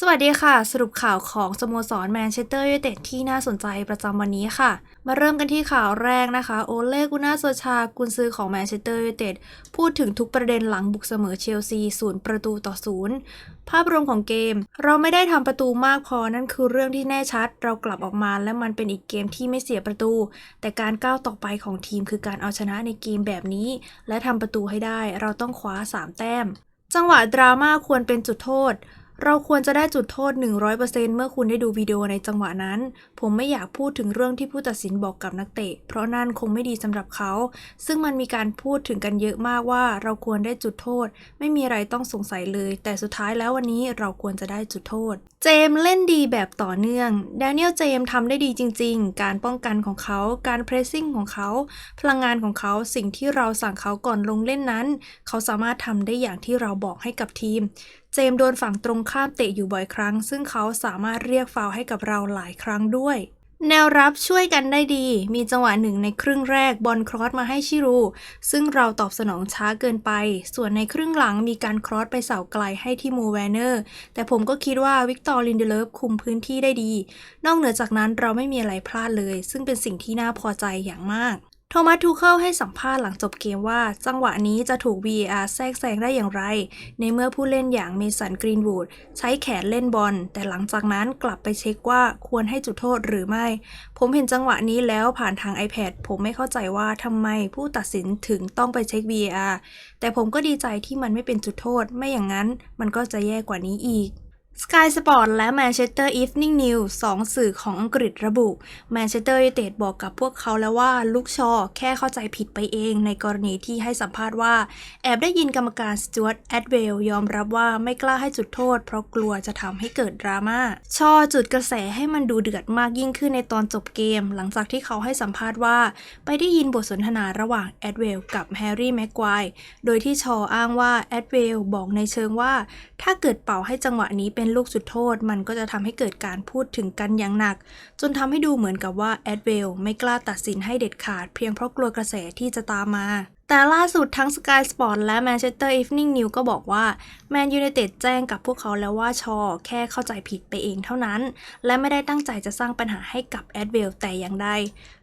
สวัสดีค่ะ สรุปข่าวของสโมสรแมนเชสเตอร์ยูไนเต็ดที่น่าสนใจประจำวันนี้ค่ะ มาเริ่มกันที่ข่าวแรกนะคะ โอเล่กุน่าโซชากุนซือของแมนเชสเตอร์ยูไนเต็ดพูดถึงทุกประเด็นหลังบุกเสมอเชลซีศูนย์ประตูต่อศูนย์ภาพรวมของเกม เราไม่ได้ทำประตูมากพอนั่นคือเรื่องที่แน่ชัด เรากลับออกมาและมันเป็นอีกเกมที่ไม่เสียประตู แต่การก้าวต่อไปของทีมคือการเอาชนะในเกมแบบนี้ และทำประตูให้ได้ เราต้องคว้าสามแต้ม จังหวะดราม่าควรเป็นจุดโทษ เราควรจะได้จุดโทษ 100%เมื่อคุณได้ดูวิดีโอในจังหวะนั้น ผมไม่อยากพูดถึงเรื่องที่ผู้ตัดสินบอกกับนักเตะ เพราะนั่นคงไม่ดีสำหรับเขา ซึ่งมันมีการพูดถึงกันเยอะมากว่า เราควรได้จุดโทษ ไม่มีอะไรต้องสงสัยเลย แต่สุดท้ายแล้ววันนี้เราควรจะได้จุดโทษ เจมส์เล่นดีแบบต่อเนื่องแดเนียลเจมส์ทำได้ดีจริง ๆ การป้องกันของเขา การเพรสซิ่งของเขา พลังงานของเขาสิ่งที่เราสั่งเขาก่อนลงเล่นนั้น เขาสามารถทำได้อย่างที่เราบอกให้กับทีมเจมโดนฝั่งตรงข้ามเตะอยู่บ่อยครั้ง ซึ่งเขาสามารถเรียกฟาวให้กับเราหลายครั้งด้วย แนวรับช่วยกันได้ดี มีจังหวะหนึ่งในครึ่งแรกบอลครอสมาให้ชิรู ซึ่งเราตอบสนองช้าเกินไป ส่วนในครึ่งหลังมีการครอสไปเสาไกลให้ที่มูแวนเนอร์ แต่ผมก็คิดว่าวิกตอร์ลินเดเลฟคุมพื้นที่ได้ดี นอกเหนือจากนั้นเราไม่มีอะไรพลาดเลย ซึ่งเป็นสิ่งที่น่าพอใจอย่างมาก โทมัสทูเคิลให้สัมภาษณ์หลังจบเกมว่า จังหวะนี้จะถูก VAR แทรกแซงได้อย่างไร ในเมื่อผู้เล่นอย่างเมสันกรีนวูดใช้แขนเล่นบอล แต่หลังจากนั้นกลับไปเช็คว่าควรให้จุดโทษหรือไม่ ผมเห็นจังหวะนี้แล้วผ่านทาง iPad ผมไม่เข้าใจว่าทำไมผู้ตัดสินถึงต้องไปเช็ค VAR แต่ผมก็ดีใจที่มันไม่เป็นจุดโทษ ไม่อย่างนั้นมันก็จะแย่กว่านี้อีก Sky Sport และ Manchester Evening News สองสื่อของอังกฤษระบุ Manchester United บอกกับพวกเขาแล้วว่าลูกชอแค่เข้าใจผิดไปเองในกรณีที่ให้สัมภาษณ์ว่า แอบได้ยินกรรมการสจวตแอดเวลยอมรับว่าไม่กล้าให้จุดโทษ เพราะกลัวจะทำให้เกิดดราม่าชอจุดกระแสให้มันดูเดือดมากยิ่งขึ้นในตอนจบเกม หลังจากที่เขาให้สัมภาษณ์ว่า ไปได้ยินบทสนทนาระหว่างแอดเวลกับแฮร์รี่แม็กควายโดยที่ชออ้างว่าแอดเวลบอกในเชิงว่า ถ้าเกิดเป่าให้จังหวะนี้เป็นลูกจุดโทษ มันก็จะทำให้เกิดการพูดถึงกันอย่างหนัก จนทำให้ดูเหมือนกับว่าแอดเวลไม่กล้าตัดสินให้เด็ดขาดเพียงเพราะกลัวกระแสที่จะตามมาแต่ล่าสุดทั้ง Sky Sport และ Manchester Evening News ก็บอกว่า Man United แจ้งกับพวกเขาแล้วว่าชอ แค่เข้าใจผิดไปเองเท่านั้น และไม่ได้ตั้งใจจะสร้างปัญหาให้กับแอดเวลแต่อย่างใด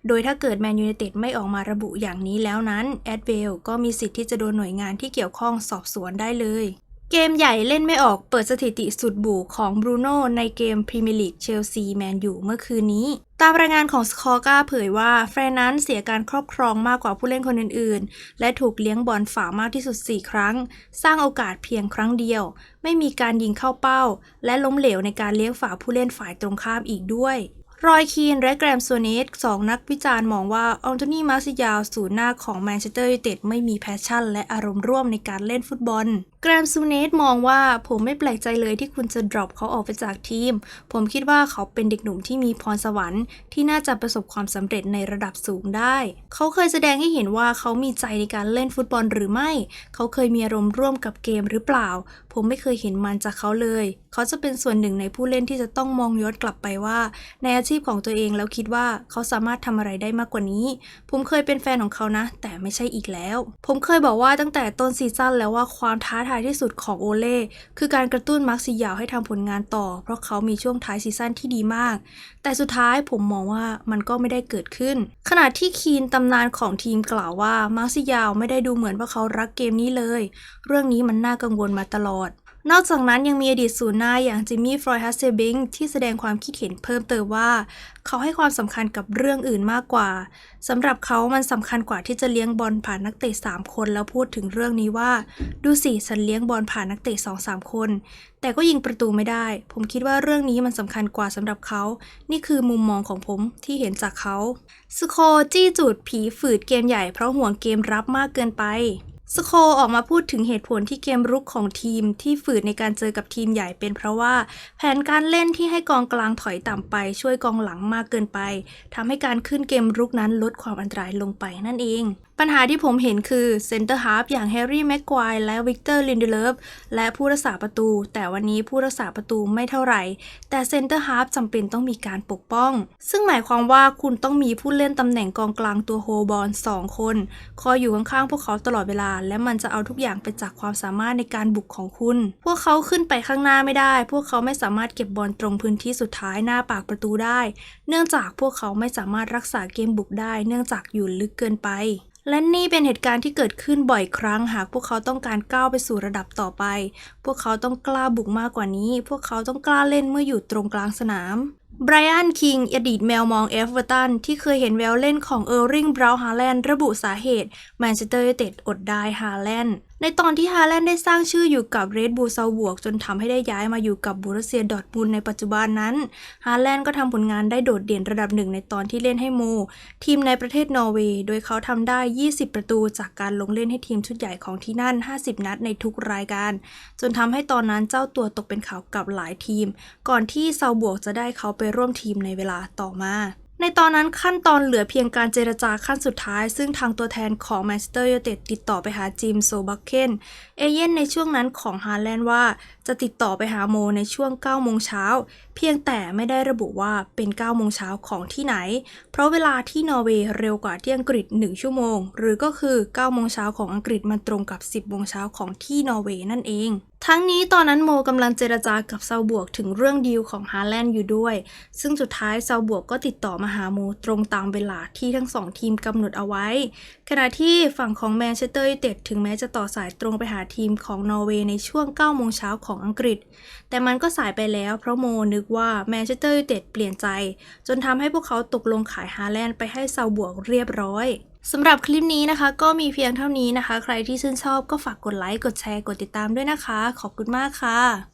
โดยถ้าเกิด Man United ไม่ออกมาระบุอย่างนี้แล้วนั้นแอดเวลก็มีสิทธิ์ที่จะโดนหน่วยงานที่เกี่ยวข้องสอบสวนได้เลย เกมใหญ่เล่นไม่ออกเปิดสถิติสุดบูของบรูโน่ในเกมพรีเมียร์ลีกเชลซีแมนยูเมื่อคืนนี้ ตามรายงานของสคอร์กาเผยว่าแฟรนั้นเสียการครอบครองมากกว่าผู้เล่นคนอื่นๆ และถูกเลี้ยงบอลฝ่ามากที่สุด 4 ครั้ง สร้างโอกาสเพียงครั้งเดียว ไม่มีการยิงเข้าเป้า และล้มเหลวในการเลี้ยงฝ่าผู้เล่นฝ่ายตรงข้ามอีกด้วย รอยคีนและแกรมโซเนสสองนักวิจารณ์มองว่าอองโตนีมาร์ซิยาลศูนย์หน้าของแมนเชสเตอร์ยูไนเต็ดไม่มีแพชชั่น และอารมณ์ร่วมในการเล่นฟุตบอล แกรมซูเนสมองว่าผมไม่แปลกใจเลยที่คุณจะ drop เขาออกไปจากทีม ผมคิดว่าเขาเป็นเด็กหนุ่มที่มีพรสวรรค์ ที่น่าจะประสบความสำเร็จในระดับสูงได้ เขาเคยแสดงให้เห็นว่าเขามีใจในการเล่นฟุตบอลหรือไม่ เขาเคยมีอารมณ์ร่วมกับเกมหรือเปล่า ผมไม่เคยเห็นมันจากเขาเลย เขาจะเป็นส่วนหนึ่งในผู้เล่นที่จะต้องมองย้อนกลับไปว่า ในอาชีพของตัวเองแล้วคิดว่าเขาสามารถทำอะไรได้มากกว่านี้ ผมเคยเป็นแฟนของเขานะ แต่ไม่ใช่อีกแล้ว ผมเคยบอกว่าตั้งแต่ต้นซีซั่นแล้วว่าความท้าทายที่สุดของโอเล่คือการกระตุ้นมาร์คซิยาวให้ทำผลงานต่อ เพราะเขามีช่วงท้ายซีซั่นที่ดีมาก แต่สุดท้ายผมมองว่ามันก็ไม่ได้เกิดขึ้น ขณะที่คีนตำนานของทีมกล่าวว่ามาร์คซิยาวไม่ได้ดูเหมือนว่าเขารักเกมนี้เลย เรื่องนี้มันน่ากังวลมาตลอด นอกจากนั้นยังมีอดีตศูนย์หน้าอย่างจิมมี่ฟรอยฮัสเซบิงที่แสดงความคิดเห็นเพิ่มเติมว่า เขาให้ความสำคัญกับเรื่องอื่นมากกว่าสำหรับเขามันสำคัญกว่าที่จะเลี้ยงบอลผ่านนักเตะ3คนแล้วพูดถึงเรื่องนี้ว่า ดูสิฉันเลี้ยงบอลผ่านนักเตะ2-3 คน แต่ก็ยิงประตูไม่ได้ ผมคิดว่าเรื่องนี้มันสำคัญกว่าสำหรับเขา นี่คือมุมมองของผมที่เห็นจากเขาสโคจี้จุดผีฝืดเกมใหญ่เพราะห่วงเกมรับมากเกินไป สโคออกมาพูดถึงเหตุผลที่เกมรุกของทีมที่ฝืดในการเจอกับทีมใหญ่เป็นเพราะว่า แผนการเล่นที่ให้กองกลางถอยต่ำไป ช่วยกองหลังมากเกินไปทำให้การขึ้นเกมรุกนั้นลดความอันตรายลงไปนั่นเอง ปัญหาที่ผมเห็นคือเซนเตอร์ฮาร์ฟอย่างแฮร์รี่แม็กควายและวิกเตอร์ลินเดเลฟและผู้รักษาประตู แต่วันนี้ผู้รักษาประตูไม่เท่าไหร่ แต่เซนเตอร์ฮาร์ฟจำเป็นต้องมีการปกป้อง ซึ่งหมายความว่าคุณต้องมีผู้เล่นตำแหน่งกองกลางตัวโฮบอล2 คน คอยอยู่ข้างๆพวกเขาตลอดเวลา และมันจะเอาทุกอย่างไปจากความสามารถในการบุกของคุณ พวกเขาขึ้นไปข้างหน้าไม่ได้ พวกเขาไม่สามารถเก็บบอลตรงพื้นที่สุดท้ายหน้าปากประตูได้ เนื่องจากพวกเขาไม่สามารถรักษาเกมบุกได้ เนื่องจากอยู่ลึกเกินไป และนี่เป็นเหตุการณ์ที่เกิดขึ้นบ่อยครั้งหากพวกเขาต้องการก้าวไปสู่ระดับต่อไป พวกเขาต้องกล้าบุกมากกว่านี้ พวกเขาต้องกล้าเล่นเมื่ออยู่ตรงกลางสนามไบรอันคิงอดีตแมวมองเอฟเวอร์ตันที่เคยเห็นแววเล่นของเออร์ริงบราวน์ฮาแลนด์ระบุสาเหตุแมนเชสเตอร์ยูไนเต็ดอดได้ฮาแลนด์ ในตอนที่ฮาแลนด์ได้สร้างชื่ออยู่กับเรดบู l ซาบวกจนทำให้ได้ย้ายมาอยู่กับบูรเซียดอทมุนด์ในปัจจุบันนั้นฮาแลนด์ก็ทำผลงานได้โดดเด่นระดับหนึ่งในตอนที่เล่นให้โม ทีมในประเทศนอร์เวย์โดยเขาทำได้ 20 ประตูจากการลงเล่นให้ทีมชุดใหญ่ของที่นั่น 50 นัดในทุกรายการ จนทำให้ตอนนั้นเจ้าตัวตกเป็นข่าวกับหลายทีม ก่อนที่ซาบวกจะได้เขาไปร่วมทีมในเวลาต่อมา ในตอนนั้นขั้นตอนเหลือเพียงการเจรจาขั้นสุดท้าย ซึ่งทางตัวแทนของแมนเชสเตอร์ยูไนเต็ดติดต่อไปหาจิมโซบักเคนเอเย่นในช่วงนั้นของฮาแลนด์ว่าจะติดต่อไปหาโมในช่วง9โมงเช้า เพียงแต่ไม่ได้ระบุว่าเป็น9โมงเช้าของที่ไหน เพราะเวลาที่นอร์เวย์เร็วกว่าที่อังกฤษ 1 ชั่วโมง หรือก็คือ9โมงเช้าของอังกฤษมันตรงกับ 10โมงเช้าของที่นอร์เวย์นั่นเอง ทั้งนี้ตอนนั้นโมกำลังเจรจากับเซาบวกถึงเรื่องดีลของฮาแลนด์อยู่ด้วย ซึ่งสุดท้ายเซาบวกก็ติดต่อมาหาโมตรงตามเวลาที่ทั้งสองทีมกำหนดเอาไว้ ขณะที่ฝั่งของแมนเชสเตอร์ยูไนเต็ดถึงแม้จะต่อสายตรงไปหาทีมของนอร์เวย์ในช่วง9โมงเช้าของอังกฤษ แต่มันก็สายไปแล้วเพราะโมนึกว่าแมนเชสเตอร์ยูไนเต็ดเปลี่ยนใจ จนทำให้พวกเขาตกลงขายฮาแลนด์ไปให้เซาบวกเรียบร้อย สำหรับคลิปนี้นะคะ ก็มีเพียงเท่านี้นะคะ ใครที่ชื่นชอบก็ฝากกดไลค์ กดแชร์ กดติดตามด้วยนะคะ ขอบคุณมากค่ะ